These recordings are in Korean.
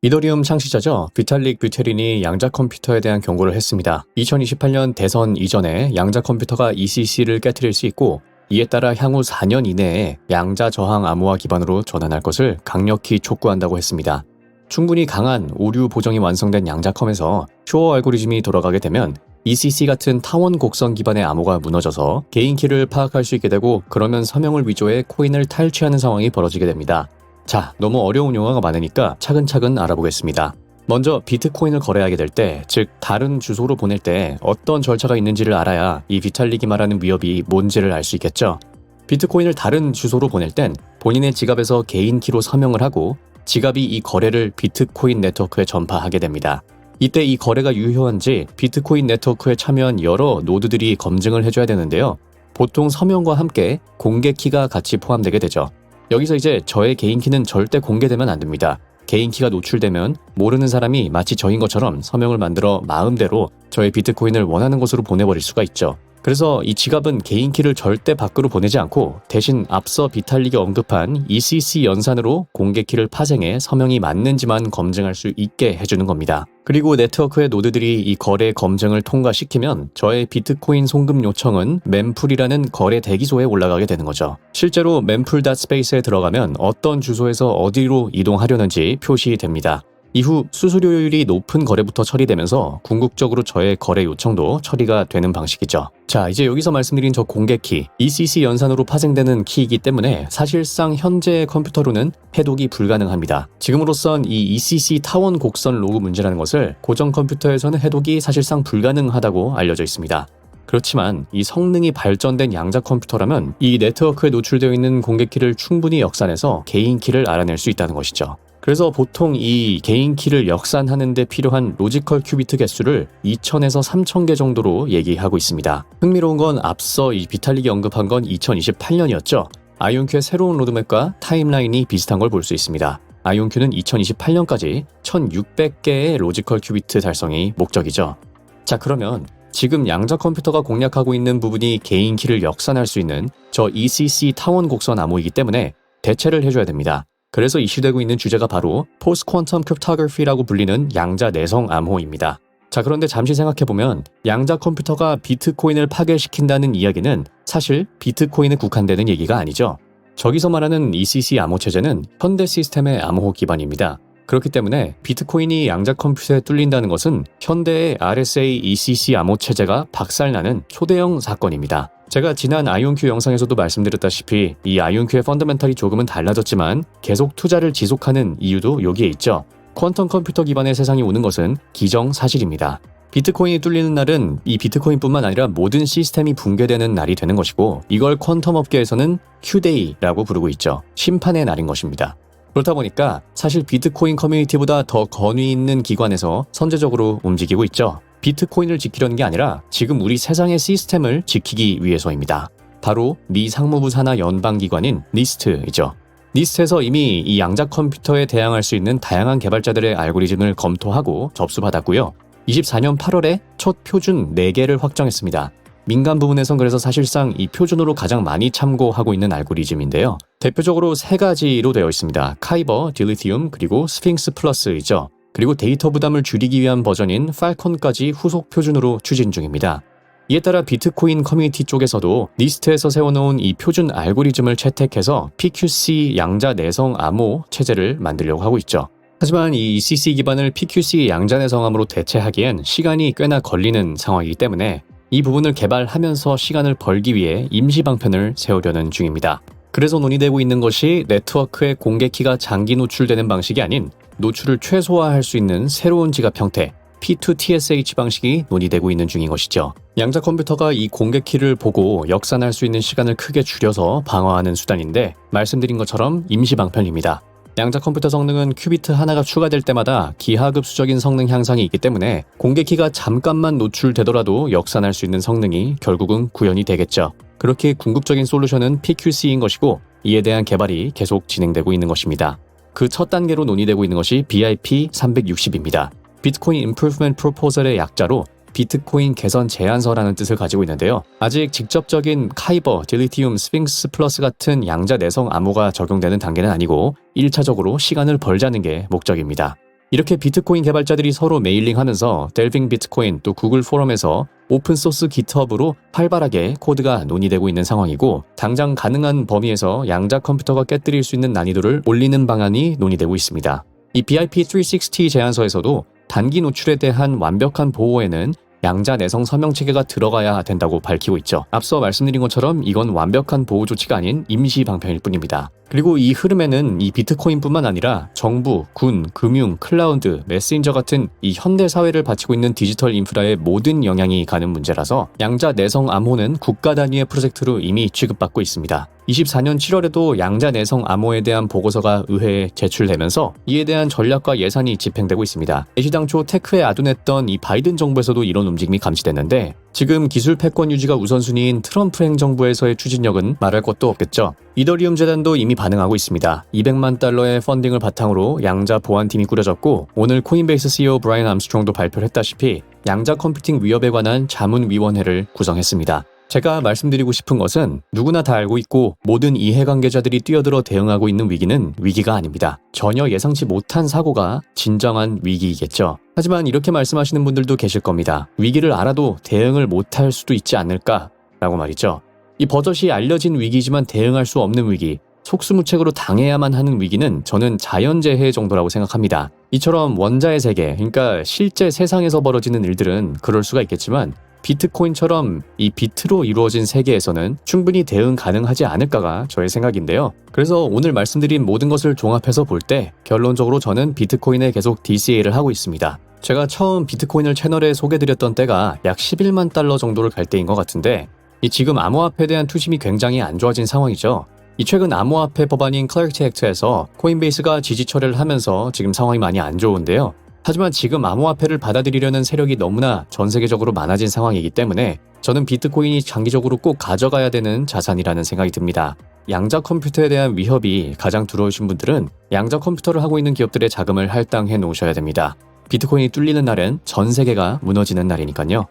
이더리움 창시자죠. 비탈릭 뷰테린이 양자 컴퓨터에 대한 경고를 했습니다. 2028년 대선 이전에 양자 컴퓨터가 ECC를 깨뜨릴 수 있고 이에 따라 향후 4년 이내에 양자 저항 암호화 기반으로 전환할 것을 강력히 촉구한다고 했습니다. 충분히 강한 오류 보정이 완성된 양자컴에서 쇼어 알고리즘이 돌아가게 되면 ECC 같은 타원 곡선 기반의 암호가 무너져서 개인 키를 파악할 수 있게 되고 그러면 서명을 위조해 코인을 탈취하는 상황이 벌어지게 됩니다. 자, 너무 어려운 용어가 많으니까 차근차근 알아보겠습니다. 먼저 비트코인을 거래하게 될 때, 즉 다른 주소로 보낼 때 어떤 절차가 있는지를 알아야 이 비탈릭이 말하는 위협이 뭔지를 알 수 있겠죠. 비트코인을 다른 주소로 보낼 땐 본인의 지갑에서 개인 키로 서명을 하고 지갑이 이 거래를 비트코인 네트워크에 전파하게 됩니다. 이때 이 거래가 유효한지 비트코인 네트워크에 참여한 여러 노드들이 검증을 해줘야 되는데요. 보통 서명과 함께 공개 키가 같이 포함되게 되죠. 여기서 이제 저의 개인 키는 절대 공개되면 안 됩니다. 개인 키가 노출되면 모르는 사람이 마치 저인 것처럼 서명을 만들어 마음대로 저의 비트코인을 원하는 곳으로 보내버릴 수가 있죠. 그래서 이 지갑은 개인 키를 절대 밖으로 보내지 않고 대신 앞서 비탈릭이 언급한 ECC 연산으로 공개 키를 파생해 서명이 맞는지만 검증할 수 있게 해주는 겁니다. 그리고 네트워크의 노드들이 이 거래 검증을 통과시키면 저의 비트코인 송금 요청은 mem풀이라는 거래 대기소에 올라가게 되는 거죠. 실제로 mempool.space에 들어가면 어떤 주소에서 어디로 이동하려는지 표시됩니다. 이후 수수료율이 높은 거래부터 처리되면서 궁극적으로 저의 거래 요청도 처리가 되는 방식이죠. 자, 이제 여기서 말씀드린 저 공개 키, ECC 연산으로 파생되는 키이기 때문에 사실상 현재의 컴퓨터로는 해독이 불가능합니다. 지금으로선 이 ECC 타원 곡선 로그 문제라는 것을 고정 컴퓨터에서는 해독이 사실상 불가능하다고 알려져 있습니다. 그렇지만 이 성능이 발전된 양자 컴퓨터라면 이 네트워크에 노출되어 있는 공개키를 충분히 역산해서 개인 키를 알아낼 수 있다는 것이죠. 그래서 보통 이 개인 키를 역산하는 데 필요한 로지컬 큐비트 개수를 2000에서 3000개 정도로 얘기하고 있습니다. 흥미로운 건 앞서 이 비탈릭이 언급한 건 2028년이었죠. 아이온큐의 새로운 로드맵과 타임라인이 비슷한 걸 볼 수 있습니다. 아이온큐는 2028년까지 1600개의 로지컬 큐비트 달성이 목적이죠. 자, 그러면 지금 양자 컴퓨터가 공략하고 있는 부분이 개인 키를 역산할 수 있는 저 ECC 타원 곡선 암호이기 때문에 대체를 해줘야 됩니다. 그래서 이슈되고 있는 주제가 바로 포스트 퀀텀 크립토그래피라고 불리는 양자 내성 암호입니다. 자, 그런데 잠시 생각해보면 양자 컴퓨터가 비트코인을 파괴시킨다는 이야기는 사실 비트코인에 국한되는 얘기가 아니죠. 저기서 말하는 ECC 암호 체제는 현대 시스템의 암호 기반입니다. 그렇기 때문에 비트코인이 양자 컴퓨터에 뚫린다는 것은 현대의 RSA ECC 암호 체제가 박살나는 초대형 사건입니다. 제가 지난 아이온큐 영상에서도 말씀드렸다시피 이 아이온큐의 펀더멘탈이 조금은 달라졌지만 계속 투자를 지속하는 이유도 여기에 있죠. 퀀텀 컴퓨터 기반의 세상이 오는 것은 기정사실입니다. 비트코인이 뚫리는 날은 이 비트코인뿐만 아니라 모든 시스템이 붕괴되는 날이 되는 것이고 이걸 퀀텀 업계에서는 큐데이라고 부르고 있죠. 심판의 날인 것입니다. 그렇다 보니까 사실 비트코인 커뮤니티보다 더 권위 있는 기관에서 선제적으로 움직이고 있죠. 비트코인을 지키려는 게 아니라 지금 우리 세상의 시스템을 지키기 위해서입니다. 바로 미 상무부 산하 연방기관인 니스트이죠. 니스트에서 이미 이 양자 컴퓨터에 대항할 수 있는 다양한 개발자들의 알고리즘을 검토하고 접수받았고요. 24년 8월에 첫 표준 4개를 확정했습니다. 민간 부분에선 그래서 사실상 이 표준으로 가장 많이 참고하고 있는 알고리즘인데요. 대표적으로 세 가지로 되어 있습니다. 카이버, 딜리티움, 그리고 스핑스 플러스이죠. 그리고 데이터 부담을 줄이기 위한 버전인 팔콘까지 후속 표준으로 추진 중입니다. 이에 따라 비트코인 커뮤니티 쪽에서도 리스트에서 세워놓은 이 표준 알고리즘을 채택해서 PQC 양자 내성 암호 체제를 만들려고 하고 있죠. 하지만 이 ECC 기반을 PQC 양자 내성암으로 대체하기엔 시간이 꽤나 걸리는 상황이기 때문에 이 부분을 개발하면서 시간을 벌기 위해 임시 방편을 세우려는 중입니다. 그래서 논의되고 있는 것이 네트워크의 공개 키가 장기 노출되는 방식이 아닌 노출을 최소화할 수 있는 새로운 지갑 형태 P2TSH 방식이 논의되고 있는 중인 것이죠. 양자 컴퓨터가 이 공개 키를 보고 역산할 수 있는 시간을 크게 줄여서 방어하는 수단인데 말씀드린 것처럼 임시 방편입니다. 양자 컴퓨터 성능은 큐비트 하나가 추가될 때마다 기하급수적인 성능 향상이 있기 때문에 공개 키가 잠깐만 노출되더라도 역산할 수 있는 성능이 결국은 구현이 되겠죠. 그렇게 궁극적인 솔루션은 PQC인 것이고 이에 대한 개발이 계속 진행되고 있는 것입니다. 그 첫 단계로 논의되고 있는 것이 BIP 360입니다. 비트코인 임프루브먼트 프로포설의 약자로 비트코인 개선 제안서라는 뜻을 가지고 있는데요. 아직 직접적인 카이버, 딜리티움, 스핑스 플러스 같은 양자 내성 암호가 적용되는 단계는 아니고 1차적으로 시간을 벌자는 게 목적입니다. 이렇게 비트코인 개발자들이 서로 메일링하면서 델빙 비트코인 또 구글 포럼에서 오픈소스 GitHub으로 활발하게 코드가 논의되고 있는 상황이고 당장 가능한 범위에서 양자 컴퓨터가 깨뜨릴 수 있는 난이도를 올리는 방안이 논의되고 있습니다. 이 BIP360 제안서에서도 단기 노출에 대한 완벽한 보호에는 양자 내성 서명 체계가 들어가야 된다고 밝히고 있죠. 앞서 말씀드린 것처럼 이건 완벽한 보호 조치가 아닌 임시 방편일 뿐입니다. 그리고 이 흐름에는 이 비트코인뿐만 아니라 정부, 군, 금융, 클라우드, 메신저 같은 이 현대 사회를 바치고 있는 디지털 인프라의 모든 영향이 가는 문제라서 양자 내성 암호는 국가 단위의 프로젝트로 이미 취급받고 있습니다. 24년 7월에도 양자 내성 암호에 대한 보고서가 의회에 제출되면서 이에 대한 전략과 예산이 집행되고 있습니다. 애시당초 테크에 아둔했던 이 바이든 정부에서도 이런 움직임이 감지됐는데 지금 기술 패권 유지가 우선순위인 트럼프 행정부에서의 추진력은 말할 것도 없겠죠. 이더리움 재단도 이미 반응하고 있습니다. 200만 달러의 펀딩을 바탕으로 양자 보안팀이 꾸려졌고 오늘 코인베이스 CEO 브라이언 암스트롱도 발표를 했다시피 양자 컴퓨팅 위협에 관한 자문위원회를 구성했습니다. 제가 말씀드리고 싶은 것은 누구나 다 알고 있고 모든 이해관계자들이 뛰어들어 대응하고 있는 위기는 위기가 아닙니다. 전혀 예상치 못한 사고가 진정한 위기이겠죠. 하지만 이렇게 말씀하시는 분들도 계실 겁니다. 위기를 알아도 대응을 못할 수도 있지 않을까? 라고 말이죠. 이 버젓이 알려진 위기지만 대응할 수 없는 위기, 속수무책으로 당해야만 하는 위기는 저는 자연재해 정도라고 생각합니다. 이처럼 원자의 세계, 그러니까 실제 세상에서 벌어지는 일들은 그럴 수가 있겠지만 비트코인처럼 이 비트로 이루어진 세계에서는 충분히 대응 가능하지 않을까가 저의 생각인데요. 그래서 오늘 말씀드린 모든 것을 종합해서 볼 때 결론적으로 저는 비트코인에 계속 DCA를 하고 있습니다. 제가 처음 비트코인을 채널에 소개드렸던 때가 약 11만 달러 정도를 갈 때인 것 같은데 이 지금 암호화폐에 대한 투심이 굉장히 안 좋아진 상황이죠. 이 최근 암호화폐 법안인 클래리티 액트에서 코인베이스가 지지 처리를 하면서 지금 상황이 많이 안 좋은데요. 하지만 지금 암호화폐를 받아들이려는 세력이 너무나 전 세계적으로 많아진 상황이기 때문에 저는 비트코인이 장기적으로 꼭 가져가야 되는 자산이라는 생각이 듭니다. 양자 컴퓨터에 대한 위협이 가장 두려우신 분들은 양자 컴퓨터를 하고 있는 기업들의 자금을 할당해 놓으셔야 됩니다. 비트코인이 뚫리는 날은 전 세계가 무너지는 날이니까요.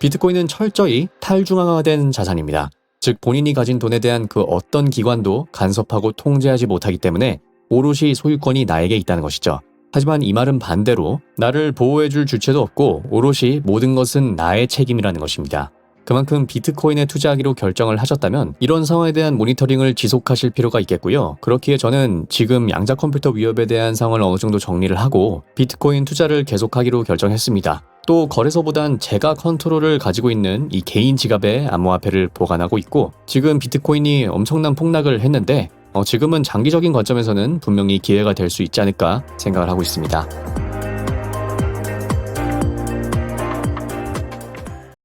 비트코인은 철저히 탈중앙화된 자산입니다. 즉 본인이 가진 돈에 대한 그 어떤 기관도 간섭하고 통제하지 못하기 때문에 오롯이 소유권이 나에게 있다는 것이죠. 하지만 이 말은 반대로 나를 보호해줄 주체도 없고 오롯이 모든 것은 나의 책임이라는 것입니다. 그만큼 비트코인에 투자하기로 결정을 하셨다면 이런 상황에 대한 모니터링을 지속하실 필요가 있겠고요. 그렇기에 저는 지금 양자 컴퓨터 위협에 대한 상황을 어느 정도 정리를 하고 비트코인 투자를 계속하기로 결정했습니다. 또 거래소보단 제가 컨트롤을 가지고 있는 이 개인 지갑에 암호화폐를 보관하고 있고 지금 비트코인이 엄청난 폭락을 했는데 어, 지금은 장기적인 관점에서는 분명히 기회가 될 수 있지 않을까 생각을 하고 있습니다.